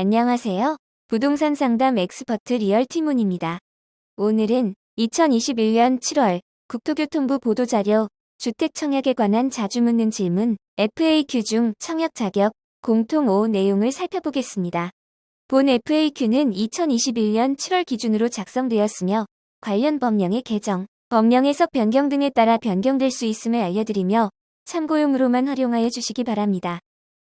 안녕하세요. 부동산 상담 엑스퍼트 리얼티문입니다. 오늘은 2021년 7월 국토교통부 보도자료 주택 청약에 관한 자주 묻는 질문 FAQ 중 청약 자격 공통 5 내용을 살펴보겠습니다. 본 FAQ는 2021년 7월 기준으로 작성되었으며 관련 법령의 개정, 법령 해석 변경 등에 따라 변경될 수 있음을 알려드리며 참고용으로만 활용하여 주시기 바랍니다.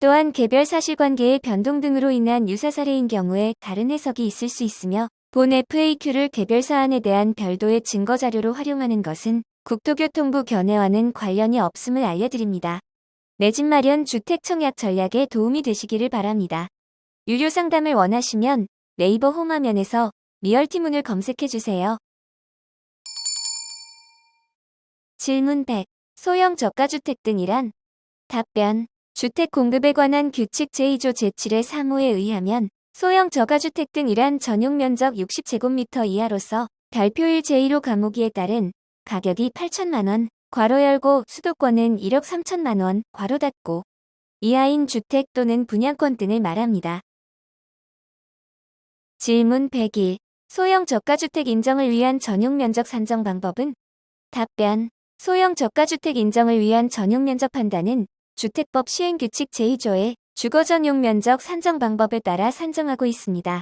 또한 개별 사실관계의 변동 등으로 인한 유사 사례인 경우에 다른 해석이 있을 수 있으며 본 FAQ를 개별 사안에 대한 별도의 증거 자료로 활용하는 것은 국토교통부 견해와는 관련이 없음을 알려드립니다. 내 집 마련 주택 청약 전략에 도움이 되시기를 바랍니다. 유료 상담을 원하시면 네이버 홈화면에서 리얼티문을 검색해 주세요. 질문 100. 소형 저가주택 등이란? 답변. 주택 공급에 관한 규칙 제2조 제7의 3호에 의하면 소형 저가주택 등이란 전용 면적 60제곱미터 이하로서 별표일 제1호 과목이에 따른 가격이 8천만원, 괄호 열고 수도권은 1억 3천만원, 괄호 닫고 이하인 주택 또는 분양권 등을 말합니다. 질문 101. 소형 저가주택 인정을 위한 전용 면적 산정 방법은? 답변. 소형 저가주택 인정을 위한 전용 면적 판단은 주택법 시행규칙 제2조의 주거 전용 면적 산정 방법에 따라 산정하고 있습니다.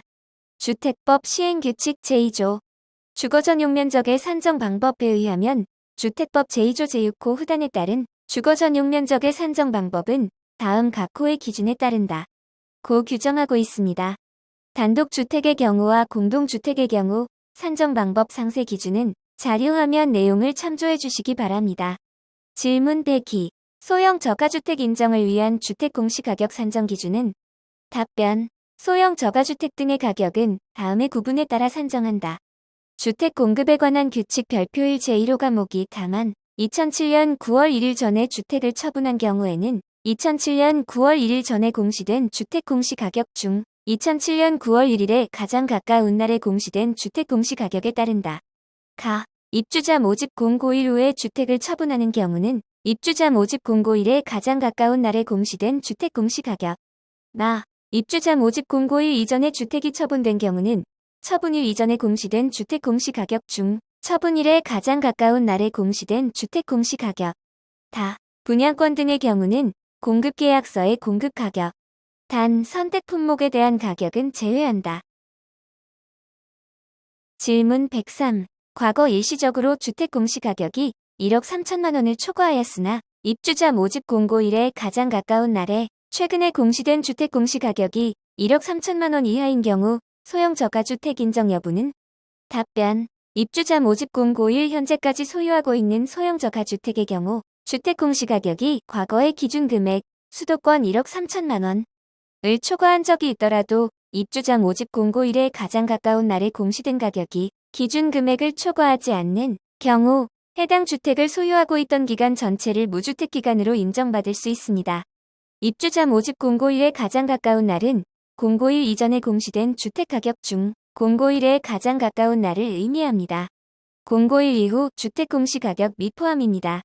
주택법 시행규칙 제2조 주거 전용 면적의 산정 방법에 의하면 주택법 제2조 제6호 후단에 따른 주거 전용 면적의 산정 방법은 다음 각 호의 기준에 따른다. 고 규정하고 있습니다. 단독주택의 경우와 공동주택의 경우 산정 방법 상세 기준은 자료화면 내용을 참조해 주시기 바랍니다. 질문 102. 소형 저가주택 인정을 위한 주택 공시 가격 산정 기준은 답변. 소형 저가주택 등의 가격은 다음의 구분에 따라 산정한다. 주택 공급에 관한 규칙 별표일 제1호 과목이 다만 2007년 9월 1일 전에 주택을 처분한 경우에는 2007년 9월 1일 전에 공시된 주택 공시 가격 중 2007년 9월 1일에 가장 가까운 날에 공시된 주택 공시 가격에 따른다. 가. 입주자 모집 공고일 후에 주택을 처분하는 경우는 입주자 모집 공고일에 가장 가까운 날에 공시된 주택 공시 가격. 나. 입주자 모집 공고일 이전에 주택이 처분된 경우는 처분일 이전에 공시된 주택 공시 가격 중 처분일에 가장 가까운 날에 공시된 주택 공시 가격. 다. 분양권 등의 경우는 공급 계약서의 공급 가격. 단 선택 품목에 대한 가격은 제외한다. 질문 103. 과거 일시적으로 주택 공시 가격이 1억 3천만 원을 초과하였으나 입주자 모집 공고 일에 가장 가까운 날에 최근에 공시된 주택 공시 가격이 1억 3천만 원 이하인 경우 소형 저가주택 인정 여부는? 답변. 입주자 모집 공고일 현재까지 소유하고 있는 소형 저가주택의 경우 주택 공시 가격이 과거의 기준 금액 수도권 1억 3천만 원을 초과한 적이 있더라도 입주자 모집 공고일에 가장 가까운 날에 공시된 가격이 기준 금액을 초과하지 않는 경우 해당 주택을 소유하고 있던 기간 전체를 무주택 기간으로 인정받을 수 있습니다. 입주자 모집 공고일에 가장 가까운 날은 공고일 이전에 공시된 주택 가격 중 공고일에 가장 가까운 날을 의미합니다. 공고일 이후 주택 공시 가격 미 포함입니다.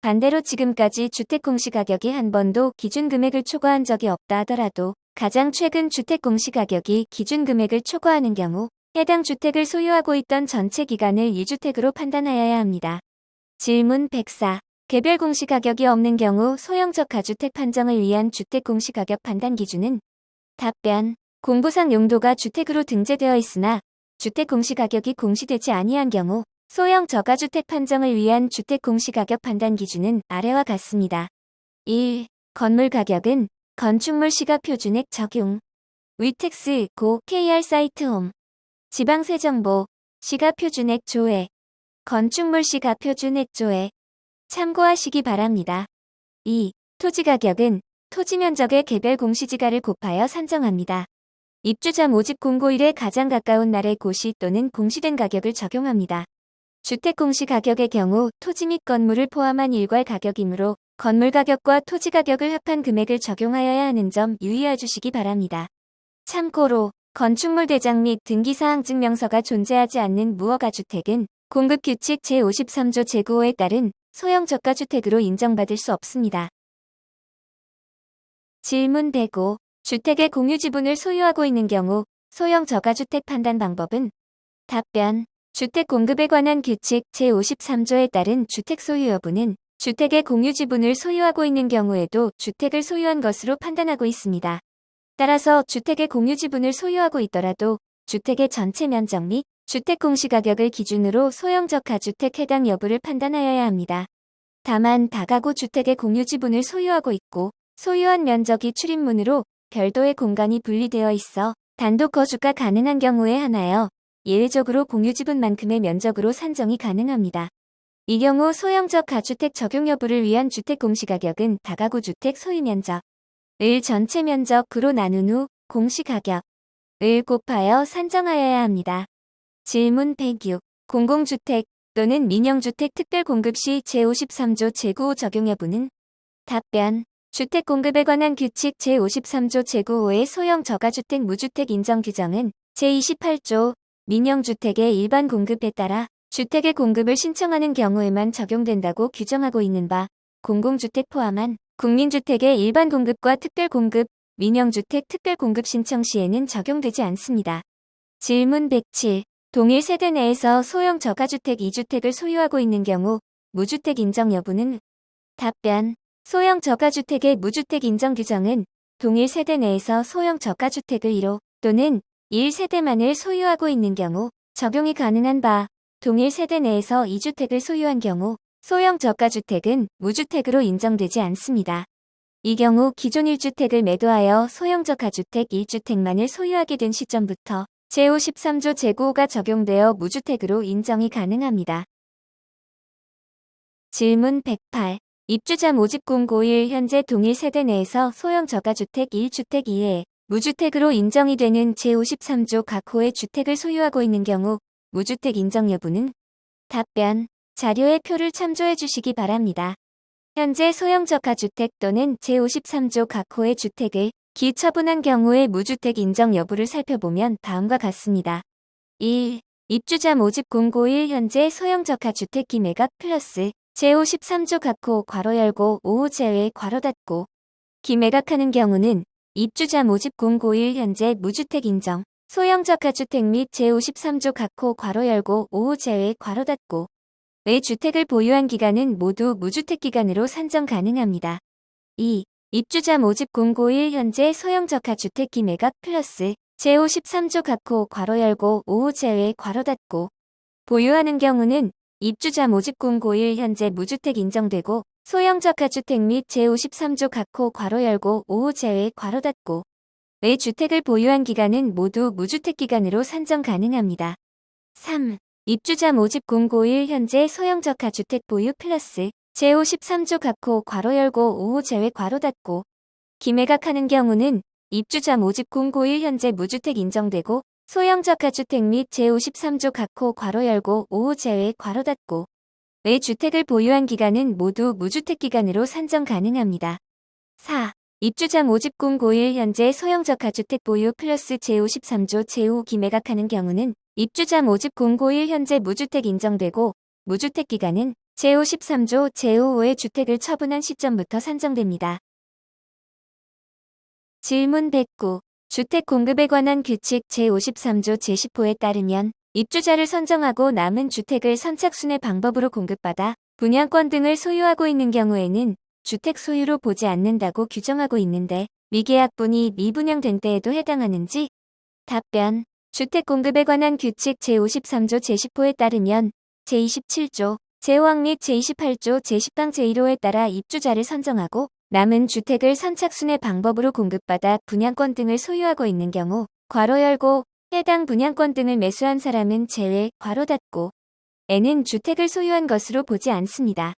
반대로 지금까지 주택 공시 가격이 한 번도 기준 금액을 초과한 적이 없다 하더라도 가장 최근 주택 공시 가격이 기준 금액을 초과하는 경우 해당 주택을 소유하고 있던 전체 기간을 2주택으로 판단하여야 합니다. 질문 104. 개별 공시가격이 없는 경우 소형적 가주택 판정을 위한 주택 공시가격 판단 기준은? 답변. 공부상 용도가 주택으로 등재되어 있으나 주택 공시가격이 공시되지 아니한 경우 소형 저가주택 판정을 위한 주택 공시가격 판단 기준은 아래와 같습니다. 1. 건물 가격은 건축물 시가 표준액 적용. 위텍스 고 KR 사이트 홈. 지방세정보 시가 표준액 조회. 건축물 시가 표준액 조회. 참고하시기 바랍니다. 2. 토지 가격은 토지 면적의 개별 공시지가를 곱하여 산정합니다. 입주자 모집 공고일에 가장 가까운 날의 고시 또는 공시된 가격을 적용합니다. 주택 공시 가격의 경우 토지 및 건물을 포함한 일괄 가격이므로 건물 가격과 토지 가격을 합한 금액을 적용하여야 하는 점 유의해 주시기 바랍니다. 참고로 건축물 대장 및 등기사항 증명서가 존재하지 않는 무허가 주택은 공급규칙 제53조 제9호에 따른 소형 저가주택으로 인정받을 수 없습니다. 질문 105. 주택의 공유 지분을 소유하고 있는 경우 소형 저가주택 판단 방법은 답변 주택 공급에 관한 규칙 제53조에 따른 주택 소유 여부는 주택의 공유 지분을 소유하고 있는 경우에도 주택을 소유한 것으로 판단하고 있습니다. 따라서 주택의 공유 지분을 소유하고 있더라도 주택의 전체 면적 및 주택 공시가격을 기준으로 소형적 가주택 해당 여부를 판단하여야 합니다. 다만 다가구 주택의 공유 지분을 소유하고 있고 소유한 면적이 출입문으로 별도의 공간이 분리되어 있어 단독 거주가 가능한 경우에 하나여 예외적으로 공유 지분만큼의 면적으로 산정이 가능합니다. 이 경우 소형적 가주택 적용 여부를 위한 주택 공시가격은 다가구 주택 소유 면적 을 전체 면적으로 나눈 후 공시가격 을 곱하여 산정하여야 합니다. 질문 106. 공공주택 또는 민영주택 특별공급 시 제53조 제9호 적용 여부는 답변 주택 공급에 관한 규칙 제53조 제9호의 소형 저가주택 무주택 인정 규정은 제28조 민영주택의 일반 공급에 따라 주택의 공급을 신청하는 경우에만 적용된다고 규정하고 있는 바 공공주택 포함한 국민주택의 일반 공급과 특별공급, 민영주택 특별공급 신청 시에는 적용되지 않습니다. 질문 107. 동일 세대 내에서 소형 저가주택 2주택을 소유하고 있는 경우 무주택 인정 여부는 답변 소형 저가주택의 무주택 인정 규정은 동일 세대 내에서 소형 저가주택을 1호 또는 1세대만을 소유하고 있는 경우 적용이 가능한 바 동일 세대 내에서 2주택을 소유한 경우 소형 저가주택은 무주택으로 인정되지 않습니다. 이 경우 기존 1주택을 매도하여 소형 저가주택 1주택만을 소유하게 된 시점부터 제53조 제9호가 적용되어 무주택으로 인정이 가능합니다. 질문 108. 입주자 모집 공고일 현재 동일 세대 내에서 소형 저가주택 1주택 이외에 무주택으로 인정이 되는 제53조 각 호의 주택을 소유하고 있는 경우 무주택 인정 여부는 답변 자료의 표를 참조해 주시기 바랍니다. 현재 소형 저가주택 또는 제53조 각 호의 주택을 기처분한 경우의 무주택 인정 여부를 살펴보면 다음과 같습니다. 1. 입주자 모집 공고일 현재 소형 저가 주택 기매각 플러스 제53조 각호 괄호 열고 5호 제외 괄호 닫고 기매각하는 경우는 입주자 모집 공고일 현재 무주택 인정 소형 저가 주택 및 제53조 각호 괄호 열고 5호 제외 괄호 닫고 의 주택을 보유한 기간은 모두 무주택 기간으로 산정 가능합니다. 2. 입주자 모집 공고일 현재 소형 저가 주택 기매각 플러스 제53조 각호 괄호 열고 5호 제외 괄호 닫고 보유하는 경우는 입주자 모집 공고일 현재 무주택 인정되고 소형 저가 주택 및 제53조 각호 괄호 열고 5호 제외 괄호 닫고 의 주택을 보유한 기간은 모두 무주택 기간으로 산정 가능합니다. 3. 입주자 모집 공고일 현재 소형 저가 주택 보유 플러스 제53조 각호 괄호 열고 5호 제외 괄호 닫고 기매각하는 경우는 입주자 모집 공고일 현재 무주택 인정되고 소형 저가주택 및 제53조 각호 괄호 열고 5호 제외 괄호 닫고 의 주택을 보유한 기간은 모두 무주택 기간으로 산정 가능합니다. 4. 입주자 모집 공고일 현재 소형 저가주택 보유 플러스 제53조 제5 기매각하는 경우는 입주자 모집 공고일 현재 무주택 인정되고 무주택 기간은 제53조 제5호의 주택을 처분한 시점부터 산정됩니다. 질문 109. 주택 공급에 관한 규칙 제53조 제10호에 따르면 입주자를 선정하고 남은 주택을 선착순의 방법으로 공급받아 분양권 등을 소유하고 있는 경우에는 주택 소유로 보지 않는다고 규정하고 있는데 미계약분이 미분양된 때에도 해당하는지? 답변. 주택 공급에 관한 규칙 제53조 제10호에 따르면 제27조 제5항 및 제28조 제10방 제1호에 따라 입주자를 선정하고 남은 주택을 선착순의 방법으로 공급받아 분양권 등을 소유하고 있는 경우 괄호 열고 해당 분양권 등을 매수한 사람은 제외 괄호 닫고 에는 주택을 소유한 것으로 보지 않습니다.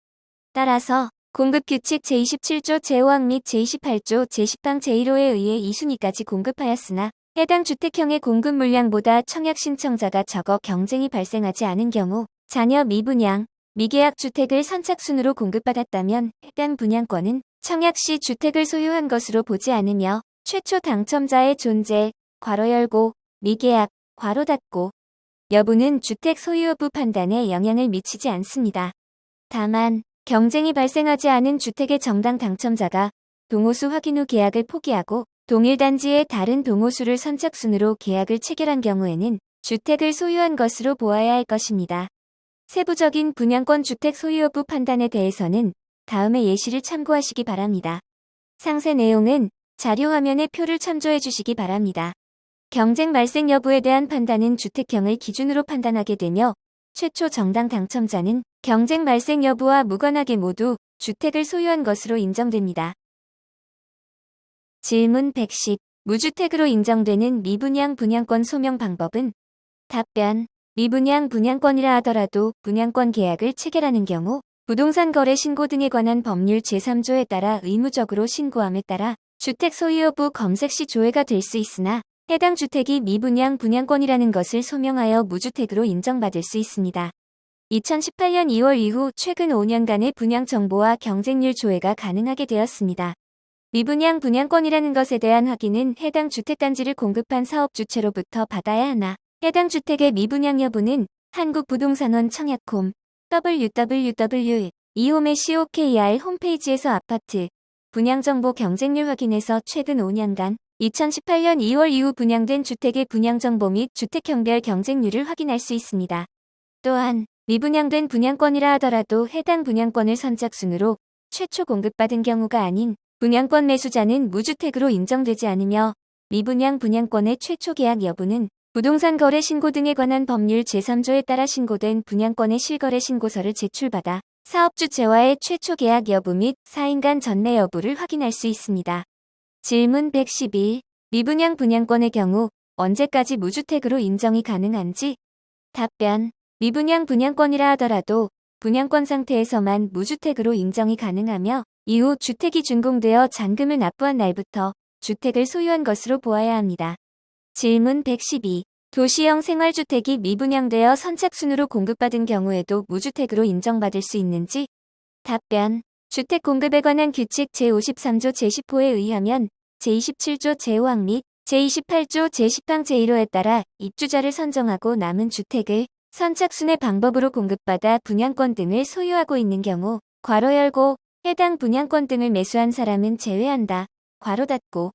따라서 공급규칙 제27조 제5항 및 제28조 제10방 제1호에 의해 2순위까지 공급하였으나 해당 주택형의 공급 물량보다 청약 신청자가 적어 경쟁이 발생하지 않은 경우 자녀 미분양, 미계약 주택을 선착순으로 공급받았다면 해당 분양권은 청약 시 주택을 소유한 것으로 보지 않으며 최초 당첨자의 존재, 괄호 열고, 미계약, 괄호 닫고 여부는 주택 소유 여부 판단에 영향을 미치지 않습니다. 다만 경쟁이 발생하지 않은 주택의 정당 당첨자가 동호수 확인 후 계약을 포기하고 동일 단지의 다른 동호수를 선착순으로 계약을 체결한 경우에는 주택을 소유한 것으로 보아야 할 것입니다. 세부적인 분양권 주택 소유 여부 판단에 대해서는 다음의 예시를 참고하시기 바랍니다. 상세 내용은 자료 화면의 표를 참조해 주시기 바랍니다. 경쟁 말생 여부에 대한 판단은 주택형을 기준으로 판단하게 되며 최초 정당 당첨자는 경쟁 말생 여부와 무관하게 모두 주택을 소유한 것으로 인정됩니다. 질문 110. 무주택으로 인정되는 미분양 분양권 소명 방법은? 답변. 미분양 분양권이라 하더라도 분양권 계약을 체결하는 경우 부동산 거래 신고 등에 관한 법률 제3조에 따라 의무적으로 신고함에 따라 주택 소유 여부 검색 시 조회가 될 수 있으나 해당 주택이 미분양 분양권이라는 것을 소명하여 무주택으로 인정받을 수 있습니다. 2018년 2월 이후 최근 5년간의 분양 정보와 경쟁률 조회가 가능하게 되었습니다. 미분양 분양권이라는 것에 대한 확인은 해당 주택단지를 공급한 사업 주체로부터 받아야 하나 해당 주택의 미분양 여부는 한국부동산원 청약홈 www 이홈의 COKR 홈페이지에서 아파트 분양정보 경쟁률 확인에서 최근 5년간 2018년 2월 이후 분양된 주택의 분양정보 및 주택형별 경쟁률을 확인할 수 있습니다. 또한 미분양된 분양권이라 하더라도 해당 분양권을 선착순으로 최초 공급받은 경우가 아닌 분양권 매수자는 무주택으로 인정되지 않으며 미분양 분양권의 최초 계약 여부는 부동산 거래 신고 등에 관한 법률 제3조에 따라 신고된 분양권의 실거래 신고서를 제출받아 사업주체와의 최초 계약 여부 및 4인간 전매 여부를 확인할 수 있습니다. 질문 111. 미분양 분양권의 경우 언제까지 무주택으로 인정이 가능한지? 답변. 미분양 분양권이라 하더라도 분양권 상태에서만 무주택으로 인정이 가능하며 이후 주택이 준공되어 잔금을 납부한 날부터 주택을 소유한 것으로 보아야 합니다. 질문 112. 도시형 생활주택이 미분양되어 선착순으로 공급받은 경우에도 무주택으로 인정받을 수 있는지? 답변. 주택 공급에 관한 규칙 제53조 제10호에 의하면 제27조 제5항 및 제28조 제10항 제1호에 따라 입주자를 선정하고 남은 주택을 선착순의 방법으로 공급받아 분양권 등을 소유하고 있는 경우 괄호 열고 해당 분양권 등을 매수한 사람은 제외한다. 괄호 닫고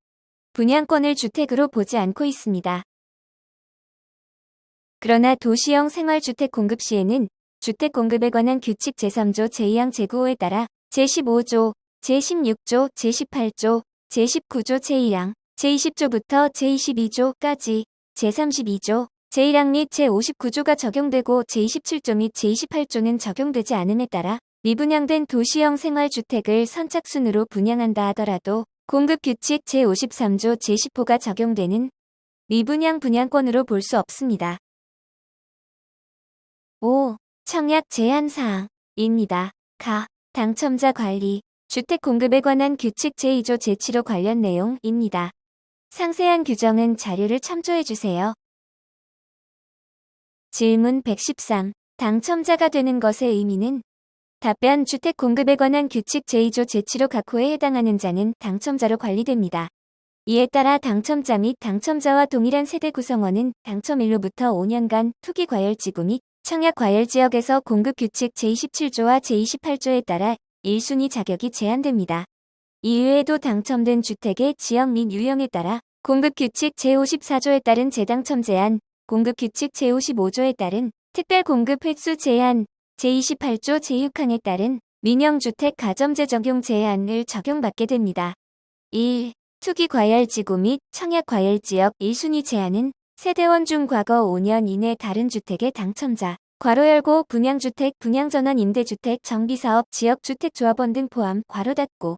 분양권을 주택으로 보지 않고 있습니다. 그러나 도시형 생활주택 공급 시에는 주택 공급에 관한 규칙 제3조 제2항 제9호에 따라 제15조, 제16조, 제18조, 제19조 제1항, 제20조부터 제22조까지 제32조, 제1항 및 제59조가 적용되고 제27조 및 제28조는 적용되지 않음에 따라 미분양된 도시형 생활주택을 선착순으로 분양한다 하더라도 공급 규칙 제53조 제10호가 적용되는 미분양 분양권으로 볼 수 없습니다. 5. 청약 제한 사항입니다. 가. 당첨자 관리. 주택 공급에 관한 규칙 제2조 제7호 관련 내용입니다. 상세한 규정은 자료를 참조해 주세요. 질문 113. 당첨자가 되는 것의 의미는? 답변 주택 공급에 관한 규칙 제2조 제7호 각호에 해당하는 자는 당첨자로 관리됩니다. 이에 따라 당첨자 및 당첨자와 동일한 세대 구성원은 당첨일로부터 5년간 투기 과열지구 및 청약 과열지역에서 공급 규칙 제27조와 제28조에 따라 1순위 자격이 제한됩니다. 이외에도 당첨된 주택의 지역 및 유형에 따라 공급 규칙 제54조에 따른 재당첨 제한, 공급 규칙 제55조에 따른 특별 공급 횟수 제한, 제28조 제6항에 따른 민영주택 가점제 적용 제한을 적용받게 됩니다. 1. 투기 과열지구 및 청약 과열지역 1순위 제한은 세대원 중 과거 5년 이내 다른 주택의 당첨자, 괄호 열고 분양주택, 분양전환 임대주택, 정비사업, 지역주택조합원 등 포함 괄호 닫고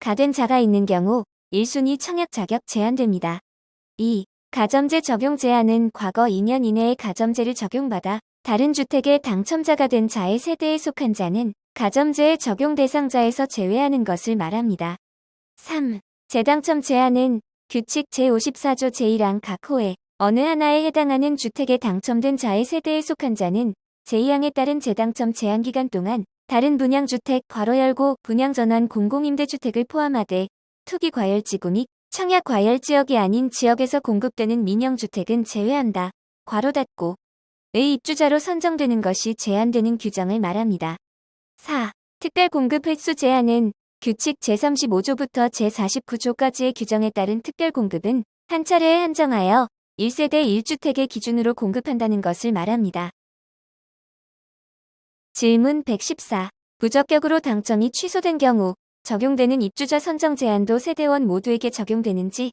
가된 자가 있는 경우 1순위 청약 자격 제한됩니다. 2. 가점제 적용 제한은 과거 2년 이내에 가점제를 적용받아 다른 주택의 당첨자가 된 자의 세대에 속한 자는 가점제의 적용 대상자에서 제외하는 것을 말합니다. 3. 재당첨 제한은 규칙 제54조 제1항 각 호에 어느 하나에 해당하는 주택에 당첨된 자의 세대에 속한 자는 제2항에 따른 재당첨 제한 기간 동안 다른 분양주택 괄호 열고 분양전환 공공임대주택을 포함하되 투기 과열지구 및 청약 과열지역이 아닌 지역에서 공급되는 민영주택은 제외한다. 괄호 닫고 의 입주자로 선정되는 것이 제한되는 규정을 말합니다. 4. 특별 공급 횟수 제한은 규칙 제35조부터 제49조까지의 규정에 따른 특별 공급은 한 차례에 한정하여 1세대 1주택의 기준으로 공급한다는 것을 말합니다. 질문 114. 부적격으로 당첨이 취소된 경우 적용되는 입주자 선정 제한도 세대원 모두에게 적용되는지?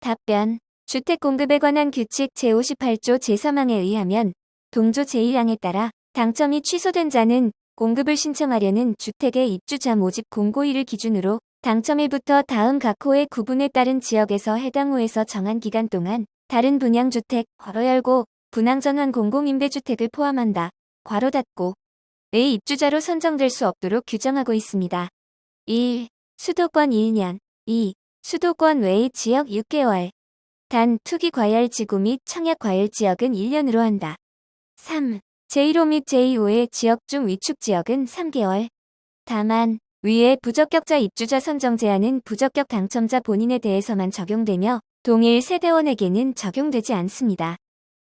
답변. 주택 공급에 관한 규칙 제58조 제3항에 의하면 동조 제1항에 따라 당첨이 취소된 자는 공급을 신청하려는 주택의 입주자 모집 공고일을 기준으로 당첨일부터 다음 각 호의 구분에 따른 지역에서 해당 호에서 정한 기간 동안 다른 분양주택, 괄호 열고, 분양전환 공공임대주택을 포함한다. 괄호 닫고, 의 입주자로 선정될 수 없도록 규정하고 있습니다. 1. 수도권 1년 2. 수도권 외의 지역 6개월 단 투기 과열 지구 및 청약 과열 지역은 1년으로 한다. 3. 제1호 및 제2호의 지역 중 위축 지역은 3개월. 다만 위의 부적격자 입주자 선정 제한은 부적격 당첨자 본인에 대해서만 적용되며 동일 세대원에게는 적용되지 않습니다.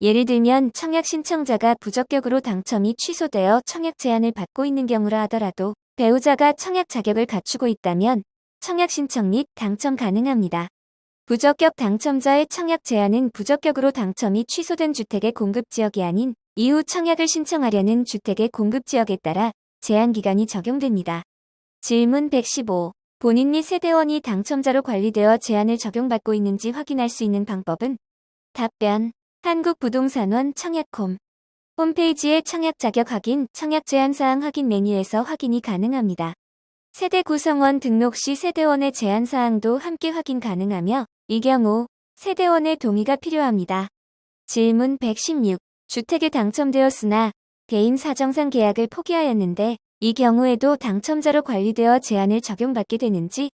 예를 들면 청약 신청자가 부적격으로 당첨이 취소되어 청약 제한을 받고 있는 경우라 하더라도 배우자가 청약 자격을 갖추고 있다면 청약 신청 및 당첨 가능합니다. 부적격 당첨자의 청약 제한은 부적격으로 당첨이 취소된 주택의 공급 지역이 아닌 이후 청약을 신청하려는 주택의 공급 지역에 따라 제한 기간이 적용됩니다. 질문 115. 본인 및 세대원이 당첨자로 관리되어 제한을 적용받고 있는지 확인할 수 있는 방법은? 답변. 한국부동산원 청약홈. 홈페이지의 청약 자격 확인, 청약 제한 사항 확인 메뉴에서 확인이 가능합니다. 세대 구성원 등록 시 세대원의 제한 사항도 함께 확인 가능하며 이 경우 세대원의 동의가 필요합니다. 질문 116. 주택에 당첨되었으나 개인 사정상 계약을 포기하였는데 이 경우에도 당첨자로 관리되어 제한을 적용받게 되는지?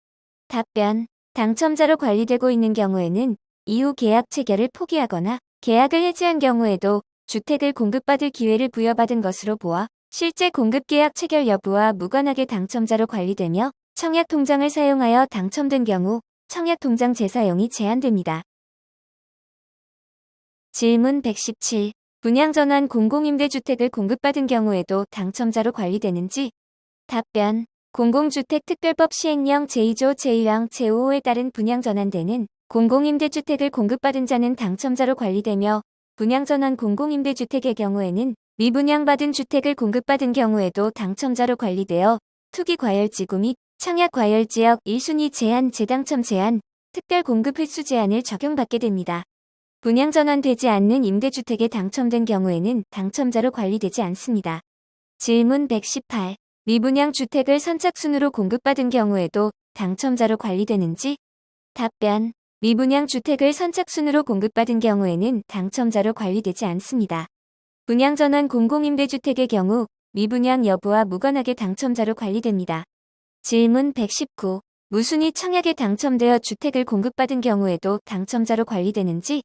답변. 당첨자로 관리되고 있는 경우에는 이후 계약 체결을 포기하거나 계약을 해지한 경우에도 주택을 공급받을 기회를 부여받은 것으로 보아 실제 공급 계약 체결 여부와 무관하게 당첨자로 관리되며 청약 통장을 사용하여 당첨된 경우 청약 통장 재사용이 제한됩니다. 질문 117. 분양전환 공공임대주택을 공급받은 경우에도 당첨자로 관리되는지? 답변. 공공주택특별법 시행령 제2조 제1항 제5호에 따른 분양전환되는 공공임대주택을 공급받은 자는 당첨자로 관리되며 분양전환 공공임대주택의 경우에는 미분양받은 주택을 공급받은 경우에도 당첨자로 관리되어 투기과열지구 및 청약과열지역 1순위 제한 재당첨 제한, 특별 공급 횟수 제한을 적용받게 됩니다. 분양 전환되지 않는 임대주택에 당첨된 경우에는 당첨자로 관리되지 않습니다. 질문 118. 미분양 주택을 선착순으로 공급받은 경우에도 당첨자로 관리되는지? 답변. 미분양 주택을 선착순으로 공급받은 경우에는 당첨자로 관리되지 않습니다. 분양 전환 공공임대주택의 경우 미분양 여부와 무관하게 당첨자로 관리됩니다. 질문 119. 무순위 청약에 당첨되어 주택을 공급받은 경우에도 당첨자로 관리되는지?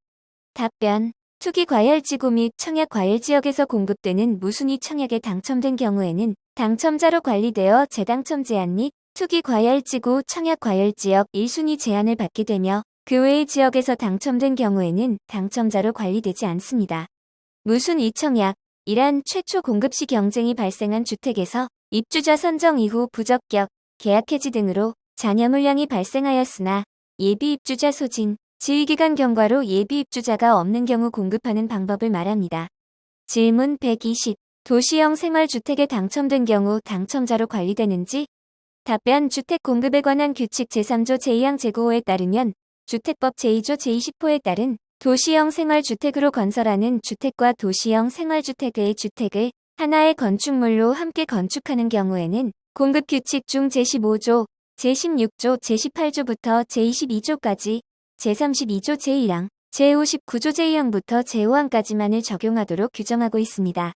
답변. 투기 과열지구 및 청약 과열지역에서 공급되는 무순위 청약에 당첨된 경우에는 당첨자로 관리되어 재당첨 제한 및 투기 과열지구 청약 과열지역 1순위 제한을 받게 되며 그 외의 지역에서 당첨된 경우에는 당첨자로 관리되지 않습니다. 무순위 청약, 이란 최초 공급 시 경쟁이 발생한 주택에서 입주자 선정 이후 부적격, 계약 해지 등으로 잔여 물량이 발생하였으나 예비 입주자 소진, 지휘기간 경과로 예비 입주자가 없는 경우 공급하는 방법을 말합니다. 질문 120. 도시형 생활주택에 당첨된 경우 당첨자로 관리되는지? 답변 주택 공급에 관한 규칙 제3조 제2항 제9호에 따르면 주택법 제2조 제20호에 따른 도시형 생활주택으로 건설하는 주택과 도시형 생활주택의 주택을 하나의 건축물로 함께 건축하는 경우에는 공급 규칙 중 제15조, 제16조, 제18조부터 제22조까지 제32조 제1항, 제59조 제2항부터 제5항까지만을 적용하도록 규정하고 있습니다.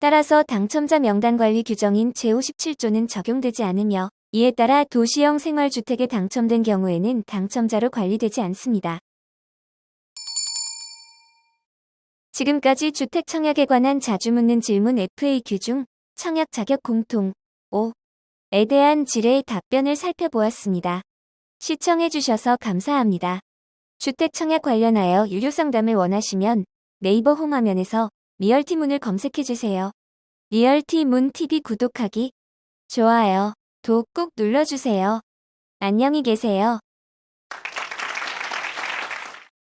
따라서 당첨자 명단 관리 규정인 제57조는 적용되지 않으며 이에 따라 도시형 생활주택에 당첨된 경우에는 당첨자로 관리되지 않습니다. 지금까지 주택 청약에 관한 자주 묻는 질문 FAQ 중 청약 자격 공통 5에 대한 질의 답변을 살펴보았습니다. 시청해주셔서 감사합니다. 주택 청약 관련하여 유료 상담을 원하시면 네이버 홈화면에서 리얼티문을 검색해주세요. 리얼티문 TV 구독하기, 좋아요. 도 꾹 눌러주세요. 안녕히 계세요.